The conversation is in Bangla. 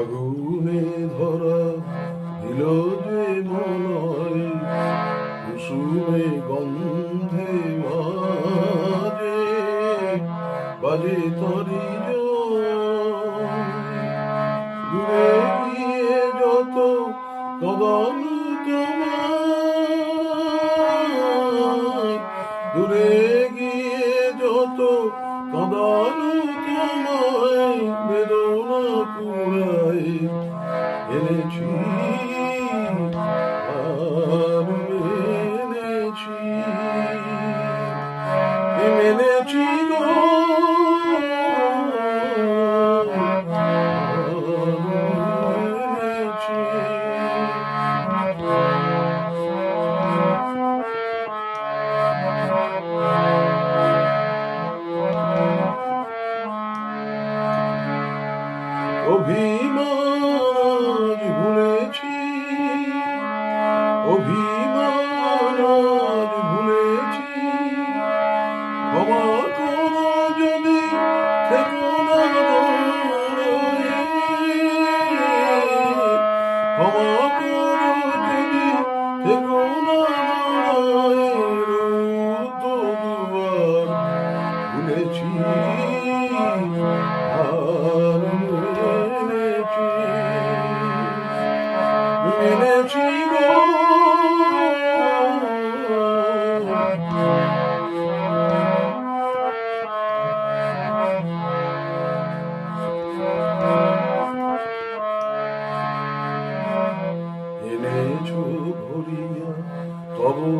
আগুনে ধরা দিল যে কুসুমে গন্ধে বাজে বাজে তরি দূরে গিয়ে যত কদম তোমায় দূরে গিয়ে যত কদম তোমায় বেদনা কুড়াই এনেছি আর মেনেছি Good